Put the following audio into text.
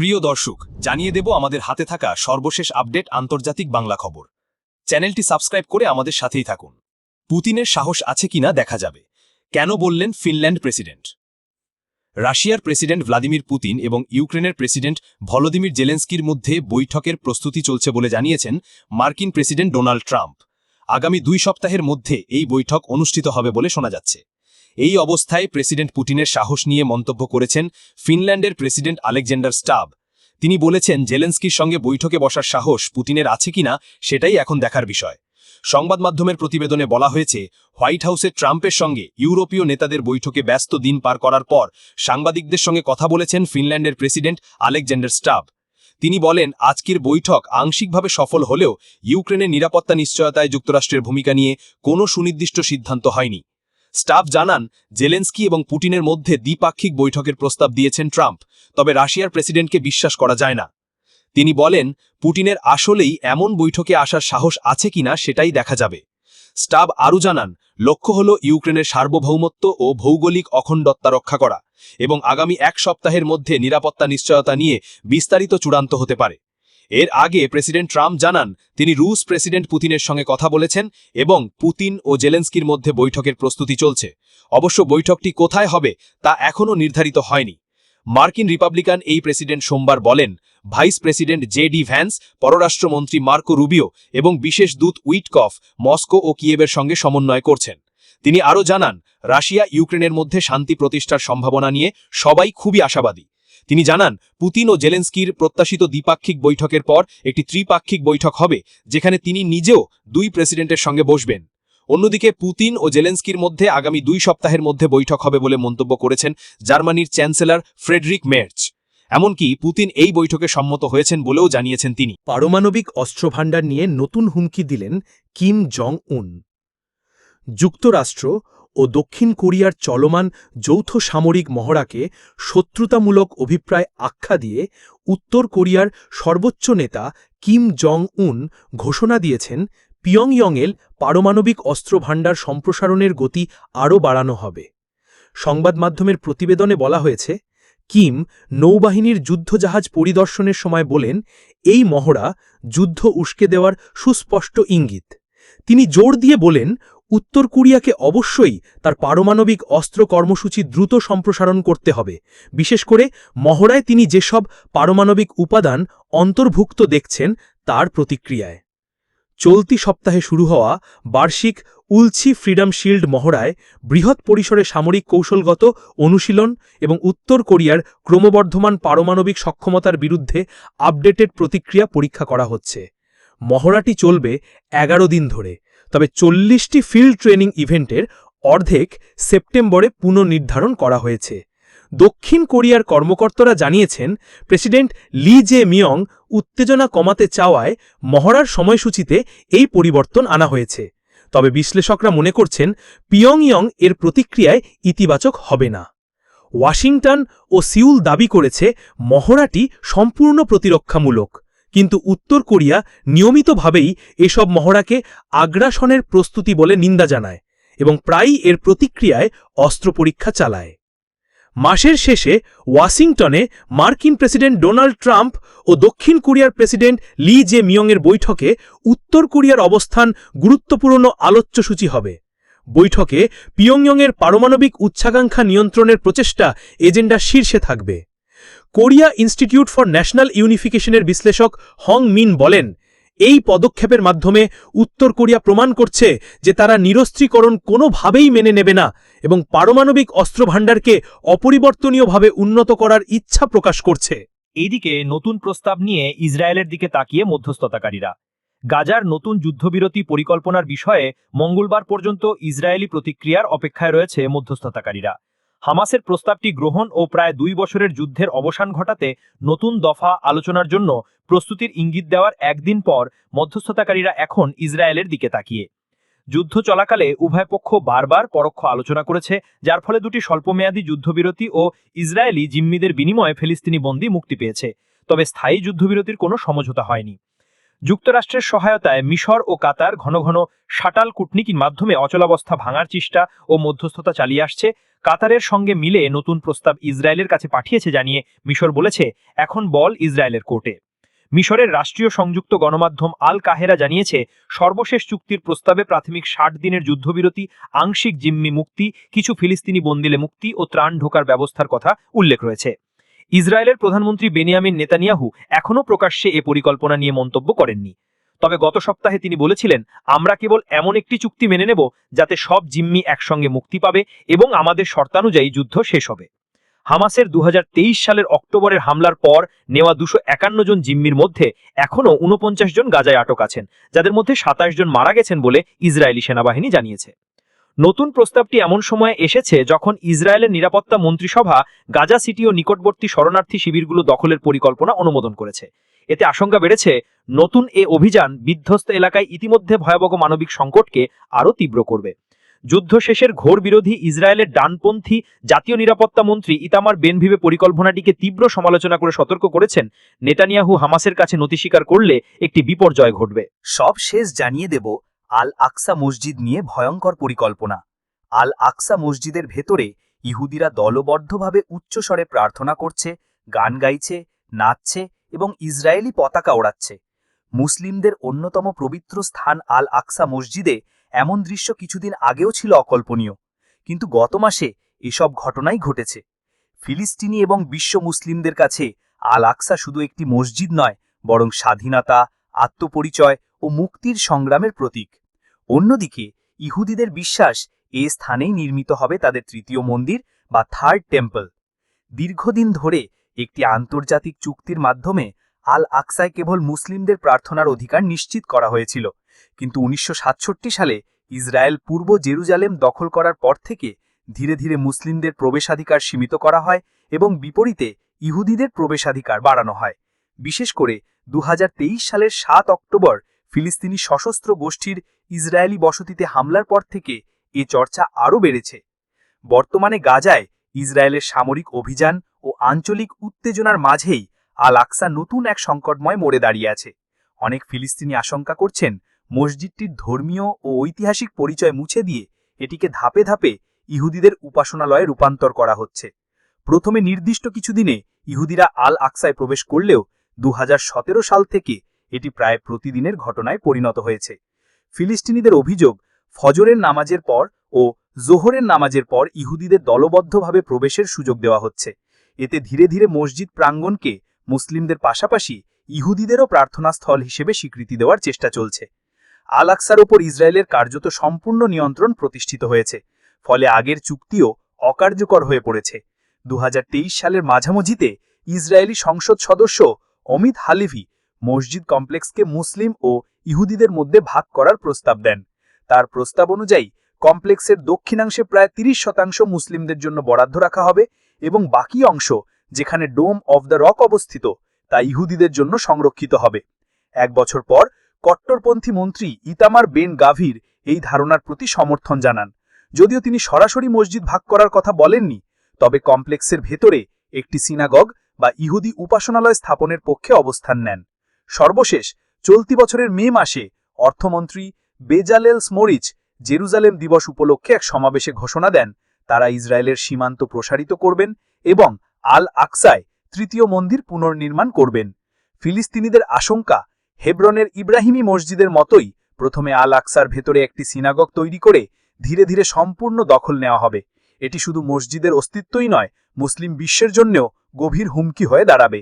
প্রিয় দর্শক, জানিয়ে দেব আমাদের হাতে থাকা সর্বশেষ আপডেট আন্তর্জাতিক বাংলা খবর। চ্যানেলটি সাবস্ক্রাইব করে আমাদের সাথেই থাকুন। পুতিনের সাহস আছে কিনা দেখা যাবে। কেন বললেন ফিনল্যান্ড প্রেসিডেন্ট? রাশিয়ার প্রেসিডেন্ট ভ্লাদিমির পুতিন এবং ইউক্রেনের প্রেসিডেন্ট ভলোদিমির জেলেন্সকির মধ্যে বৈঠকের প্রস্তুতি চলছে বলে জানিয়েছেন মার্কিন প্রেসিডেন্ট ডোনাল্ড ট্রাম্প। আগামী দুই সপ্তাহের মধ্যে এই বৈঠক অনুষ্ঠিত হবে বলে শোনা যাচ্ছে। এই অবস্থায় প্রেসিডেন্ট পুতিনের সাহস নিয়ে মন্তব্য করেছেন ফিনল্যান্ডের প্রেসিডেন্ট আলেকজান্ডার স্টাব। তিনি বলেছেন, জেলেন্সকির সঙ্গে বৈঠকে বসার সাহস পুতিনের আছে কিনা সেটাই এখন দেখার বিষয়। সংবাদ মাধ্যমের প্রতিবেদনে বলা হয়েছে, হোয়াইট হাউসে ট্রাম্পের সঙ্গে ইউরোপীয় নেতাদের বৈঠকে ব্যস্ত দিন পার করার পর সাংবাদিকদের সঙ্গে কথা বলেছেন ফিনল্যান্ডের প্রেসিডেন্ট আলেকজান্ডার স্টাব। তিনি বলেন, আজকের বৈঠক আংশিকভাবে সফল হলেও ইউক্রেনের নিরাপত্তা নিশ্চয়তায় যুক্তরাষ্ট্রের ভূমিকা নিয়ে কোনো সুনির্দিষ্ট সিদ্ধান্ত হয়নি। স্টাফ জানান, জেলেন্সকি এবং পুটিনের মধ্যে দ্বিপাক্ষিক বৈঠকের প্রস্তাব দিয়েছেন ট্রাম্প, তবে রাশিয়ার প্রেসিডেন্টকে বিশ্বাস করা যায় না। তিনি বলেন, পুটিনের আসলেই এমন বৈঠকে আসার সাহস আছে কিনা সেটাই দেখা যাবে। স্টাব আরও জানান, লক্ষ্য হল ইউক্রেনের সার্বভৌমত্ব ও ভৌগোলিক অখণ্ডত্বা রক্ষা করা এবং আগামী এক সপ্তাহের মধ্যে নিরাপত্তা নিশ্চয়তা নিয়ে বিস্তারিত চূড়ান্ত হতে পারে। এর আগে প্রেসিডেন্ট ট্রাম্প জানান, তিনি রুশ প্রেসিডেন্ট পুতিনের সঙ্গে কথা বলেছেন এবং পুতিন ও জেলেন্সকির মধ্যে বৈঠকের প্রস্তুতি চলছে। অবশ্য বৈঠকটি কোথায় হবে তা এখনও নির্ধারিত হয়নি। মার্কিন রিপাবলিকান এই প্রেসিডেন্ট সোমবার বলেন, vice president J D Vance, পররাষ্ট্রমন্ত্রী মার্কো রুবিও এবং বিশেষ দূত উইটকফ মস্কো ও কিয়েবের সঙ্গে সমন্বয় করছেন। তিনি আরও জানান, রাশিয়া ইউক্রেনের মধ্যে শান্তি প্রতিষ্ঠার সম্ভাবনা নিয়ে সবাই খুবই আশাবাদী। তিনি জানান, পুতিন ও জেলেন্সকির প্রত্যাশিত দ্বিপাক্ষিক বৈঠকের পর একটি ত্রিপাক্ষিক বৈঠক হবে, যেখানে তিনি নিজেও দুই প্রেসিডেন্টের সঙ্গে বসবেন। অন্যদিকে, পুতিন ও জেলেন্সকির মধ্যে আগামী দুই সপ্তাহের মধ্যে বৈঠক হবে বলে মন্তব্য করেছেন জার্মানির চ্যান্সেলর ফ্রেডরিক মের্চ। এমনকি, পুতিন এই বৈঠকে সম্মত হয়েছেন বলেও জানিয়েছেন তিনি। পারমাণবিক অস্ত্রভাণ্ডার নিয়ে নতুন হুমকি দিলেন কিম জং উন যুক্তরাষ্ট্র ও দক্ষিণ কোরিয়ার চলমান যৌথ সামরিক মহড়াকে শত্রুতামূলক অভিপ্রায় আখ্যা দিয়ে উত্তর কোরিয়ার সর্বোচ্চ নেতা কিম জং উন ঘোষণা দিয়েছেন, পিয়ংইয়ংয়ের পারমাণবিক অস্ত্রভাণ্ডার সম্প্রসারণের গতি আরও বাড়ানো হবে। সংবাদ মাধ্যমের প্রতিবেদনে বলা হয়েছে, কিম নৌবাহিনীর যুদ্ধজাহাজ পরিদর্শনের সময় বলেন, এই মহড়া যুদ্ধ উস্কে দেওয়ার সুস্পষ্ট ইঙ্গিত। তিনি জোর দিয়ে বলেন উত্তর কোরিয়াকে অবশ্যই তার পারমাণবিক অস্ত্র কর্মসূচি দ্রুত সম্প্রসারণ করতে হবে। বিশেষ করে মহড়ায় তিনি যেসব পারমাণবিক উপাদান অন্তর্ভুক্ত দেখছেন, তার প্রতিক্রিয়ায়। চলতি সপ্তাহে শুরু হওয়া বার্ষিক উলছি ফ্রিডম শিল্ড মহড়ায় বৃহৎ পরিসরে সামরিক কৌশলগত অনুশীলন এবং উত্তর কোরিয়ার ক্রমবর্ধমান পারমাণবিক সক্ষমতার বিরুদ্ধে আপডেটেড প্রতিক্রিয়া পরীক্ষা করা হচ্ছে। মহড়াটি চলবে এগারো দিন ধরে। তবে চল্লিশটি ফিল্ড ট্রেনিং ইভেন্টের অর্ধেক সেপ্টেম্বরে পুনর্নির্ধারণ করা হয়েছে। দক্ষিণ কোরিয়ার কর্মকর্তারা জানিয়েছেন, প্রেসিডেন্ট লি জে মিয়ং উত্তেজনা কমাতে চাওয়ায় মহড়ার সময়সূচিতে এই পরিবর্তন আনা হয়েছে। তবে বিশ্লেষকরা মনে করছেন, পিয়ংইয়ং এর প্রতিক্রিয়ায় ইতিবাচক হবে না। ওয়াশিংটন ও সিউল দাবি করেছে, মহড়াটি সম্পূর্ণ প্রতিরক্ষামূলক। কিন্তু উত্তর কোরিয়া নিয়মিতভাবেই এসব মহড়াকে আগ্রাসনের প্রস্তুতি বলে নিন্দা জানায় এবং প্রায়ই এর প্রতিক্রিয়ায় অস্ত্র পরীক্ষা চালায়। মাসের শেষে ওয়াশিংটনে মার্কিন প্রেসিডেন্ট ডোনাল্ড ট্রাম্প ও দক্ষিণ কোরিয়ার প্রেসিডেন্ট লি জে মিয়ংয়ের বৈঠকে উত্তর কোরিয়ার অবস্থান গুরুত্বপূর্ণ আলোচ্যসূচি হবে। বৈঠকে পিয়ংইয়ংয়ের পারমাণবিক উচ্চাকাঙ্ক্ষা নিয়ন্ত্রণের প্রচেষ্টা এজেন্ডা শীর্ষে থাকবে। কোরিয়া ইনস্টিটিউট ফর ন্যাশনাল ইউনিফিকেশনের বিশ্লেষক হং মিন বলেন, এই পদক্ষেপের মাধ্যমে উত্তর কোরিয়া প্রমাণ করছে যে তারা নিরস্ত্রীকরণ কোনোভাবেই মেনে নেবে না এবং পারমাণবিক অস্ত্রভাণ্ডারকে অপরিবর্তনীয়ভাবে উন্নত করার ইচ্ছা প্রকাশ করছে। এইদিকে নতুন প্রস্তাব নিয়ে ইসরায়েলের দিকে তাকিয়ে মধ্যস্থতাকারীরা। গাজার নতুন যুদ্ধবিরতি পরিকল্পনার বিষয়ে মঙ্গলবার পর্যন্ত ইসরায়েলি প্রতিক্রিয়ার অপেক্ষায় রয়েছে মধ্যস্থতাকারীরা। হামাসের প্রস্তাবটি গ্রহণ ও প্রায় দুই বছরের যুদ্ধের অবসান ঘটাতে নতুন দফা আলোচনার জন্য প্রস্তুতির ইঙ্গিত দেওয়ার একদিন পর মধ্যস্থতাকারীরা এখন ইসরায়েলের দিকে তাকিয়ে। যুদ্ধ চলাকালে উভয় পক্ষ বারবার পরোক্ষ আলোচনা করেছে, যার ফলে দুটি স্বল্পমেয়াদী যুদ্ধবিরতি ও ইসরায়েলি জিম্মিদের বিনিময়ে ফিলিস্তিনি বন্দী মুক্তি পেয়েছে। তবে স্থায়ী যুদ্ধবিরতির কোনো সমঝোতা হয়নি। যুক্তরাষ্ট্রের সহায়তায় মিশর ও কাতার ঘন ঘন শাটাল কূটনীতির মাধ্যমে অচলাবস্থা ভাঙার চেষ্টা ও মধ্যস্থতা চালিয়ে আসছে। কাতারের সঙ্গে মিলে নতুন প্রস্তাব ইসরায়েলের কাছে পাঠিয়েছে জানিয়ে মিশর বলেছে, এখন বল ইসরায়েলের কোর্টে। মিশরের রাষ্ট্রীয় সংযুক্ত গণমাধ্যম আল কাহেরা জানিয়েছে, সর্বশেষ চুক্তির প্রস্তাবে প্রাথমিক ষাট দিনের যুদ্ধবিরতি, আংশিক জিম্মি মুক্তি, কিছু ফিলিস্তিনি বন্দিলে মুক্তি ও ত্রাণ ঢোকার ব্যবস্থার কথা উল্লেখ রয়েছে। ইসরায়েলের প্রধানমন্ত্রী বেনিয়ামিন নেতানিয়াহু এখনও প্রকাশ্যে এ পরিকল্পনা নিয়ে মন্তব্য করেননি। তবে গত সপ্তাহে তিনি বলেছিলেন, আমরা কেবল এমন একটি চুক্তি মেনে নেব যাতে সব জিম্মি একসঙ্গে মুক্তি পাবে এবং আমাদের শর্তানুযায়ী যুদ্ধ শেষ হবে। হামাসের দু হাজার তেইশ সালের অক্টোবরের হামলার পর নেওয়া দুশো একান্ন জন জিম্মির মধ্যে এখনও উনপঞ্চাশ জন গাজায় আটক আছেন, যাদের মধ্যে সাতাশ জন মারা গেছেন বলে ইসরায়েলি সেনাবাহিনী জানিয়েছে। নতুন প্রস্তাবটি এমন সময়ে এসেছে যখন ইসরায়েলের নিরাপত্তা মন্ত্রিসভা গাজা সিটি ও নিকটবর্তী শরণার্থী শিবিরগুলো দখলের পরিকল্পনা অনুমোদন করেছে। এতে আশঙ্কা বেড়েছে, নতুন এ অভিযান বিধ্বস্ত এলাকায় ইতিমধ্যে ভয়াবহ মানবিক সংকটকে আরও তীব্র করবে। যুদ্ধ শেষের ঘোর বিরোধী ইসরায়েলের ডানপন্থী জাতীয় নিরাপত্তা মন্ত্রী ইতামার বেনভিবে পরিকল্পনাটিকে তীব্র সমালোচনা করে সতর্ক করেছেন, নেতানিয়াহু হামাসের কাছে নথি স্বীকার করলে একটি বিপর্যয় ঘটবে। সব শেষ জানিয়ে দেব আল আকসা মসজিদ নিয়ে ভয়ঙ্কর পরিকল্পনা। আল আকসা মসজিদের ভেতরে ইহুদিরা দলবদ্ধভাবে উচ্চস্বরে প্রার্থনা করছে, গান গাইছে, নাচছে এবং ইসরায়েলি পতাকা ওড়াচ্ছে। মুসলিমদের অন্যতম পবিত্র স্থান আল আকসা মসজিদে এমন দৃশ্য কিছুদিন আগেও ছিল অকল্পনীয়। কিন্তু গত মাসে এসব ঘটনাই ঘটেছে। ফিলিস্তিনি এবং বিশ্ব মুসলিমদের কাছে আল আকসা শুধু একটি মসজিদ নয়, বরং স্বাধীনতা, আত্মপরিচয় ও মুক্তির সংগ্রামের প্রতীক। অন্যদিকে, ইহুদিদের বিশ্বাস এ স্থানেই নির্মিত হবে তাদের তৃতীয় মন্দির বা থার্ড টেম্পল। দীর্ঘদিন ধরে একটি আন্তর্জাতিক চুক্তির মাধ্যমে আল আকসায় কেবল মুসলিমদের প্রার্থনার অধিকার নিশ্চিত করা হয়েছিল, কিন্তু উনিশশো সাতষট্টি সালে ইসরায়েল পূর্ব জেরুজালেম দখল করার পর থেকে ধীরে ধীরে মুসলিমদের প্রবেশাধিকার সীমিত করা হয় এবং বিপরীতে ইহুদিদের প্রবেশাধিকার বাড়ানো হয়। বিশেষ করে দু হাজার তেইশ সালের সাত অক্টোবর ফিলিস্তিনি সশস্ত্র গোষ্ঠীর ইসরায়েলি বসতিতে হামলার পর থেকে এ চর্চা আরও বেড়েছে। বর্তমানে গাজায় ইসরায়েলের সামরিক অভিযান ও আঞ্চলিক উত্তেজনার মাঝেই আল আকসা নতুন এক সংকটময় মোড়ে দাঁড়িয়ে আছে। অনেক ফিলিস্তিনি আশঙ্কা করছেন, মসজিদটির ধর্মীয় ও ঐতিহাসিক পরিচয় মুছে দিয়ে এটিকে ধাপে ধাপে ইহুদিদের উপাসনালয়ে রূপান্তর করা হচ্ছে। প্রথমে নির্দিষ্ট কিছুদিনে ইহুদিরা আল আকসায় প্রবেশ করলেও দু হাজার সতেরো সাল থেকে এটি প্রায় প্রতিদিনের ঘটনায় পরিণত হয়েছে। ফিলিস্তিনিদের অভিযোগ, ফজরের নামাজের পর ও জোহরের নামাজের পর ইহুদিদের দলবদ্ধভাবে প্রবেশের সুযোগ দেওয়া হচ্ছে। এতে ধীরে ধীরে মসজিদ প্রাঙ্গণকে মুসলিমদের পাশাপাশি ইহুদিদেরও প্রার্থনাস্থল হিসেবে স্বীকৃতি দেওয়ার চেষ্টা চলছে। আল আকসার ওপর ইসরায়েলের কার্যত সম্পূর্ণ নিয়ন্ত্রণ প্রতিষ্ঠিত হয়েছে, ফলে আগের চুক্তিও অকার্যকর হয়ে পড়েছে। দু হাজার তেইশ সালের মাঝামাঝিতে ইসরায়েলি সংসদ সদস্য অমিত হালিভি মসজিদ কমপ্লেক্সকে মুসলিম ও ইহুদিদের মধ্যে ভাগ করার প্রস্তাব দেন। তার প্রস্তাব অনুযায়ী, কমপ্লেক্সের দক্ষিণাংশে প্রায় তিরিশ শতাংশ মুসলিমদের জন্য বরাদ্দ রাখা হবে এবং বাকি অংশ, যেখানে ডোম অব দ্য রক অবস্থিত, তা ইহুদিদের জন্য সংরক্ষিত হবে। এক বছর পর, কট্টরপন্থী মন্ত্রী ইতামার বেন গাভীর এই ধারণার প্রতি সমর্থন জানান। যদিও তিনি সরাসরি মসজিদ ভাগ করার কথা বলেননি, তবে কমপ্লেক্সের ভেতরে একটি সিনাগগ বা ইহুদি উপাসনালয় স্থাপনের পক্ষে অবস্থান নেন। সর্বশেষ চলতি বছরের মে মাসে অর্থমন্ত্রী বেজালেল স্মোরিচ জেরুজালেম দিবস উপলক্ষে এক সমাবেশে ঘোষণা দেন। তারা ইসরায়েলের সীমান্ত প্রসারিত করবেন এবং আল আকসায় তৃতীয় মন্দির পুনর্নির্মাণ করবেন। ফিলিস্তিনিদের আশঙ্কা, হেব্রনের ইব্রাহিমী মসজিদের মতোই প্রথমে আল আকসার ভেতরে একটি সিনাগগ তৈরি করে ধীরে ধীরে সম্পূর্ণ দখল নেওয়া হবে। এটি শুধু মসজিদের অস্তিত্বই নয়, মুসলিম বিশ্বের জন্যও গভীর হুমকি হয়ে দাঁড়াবে।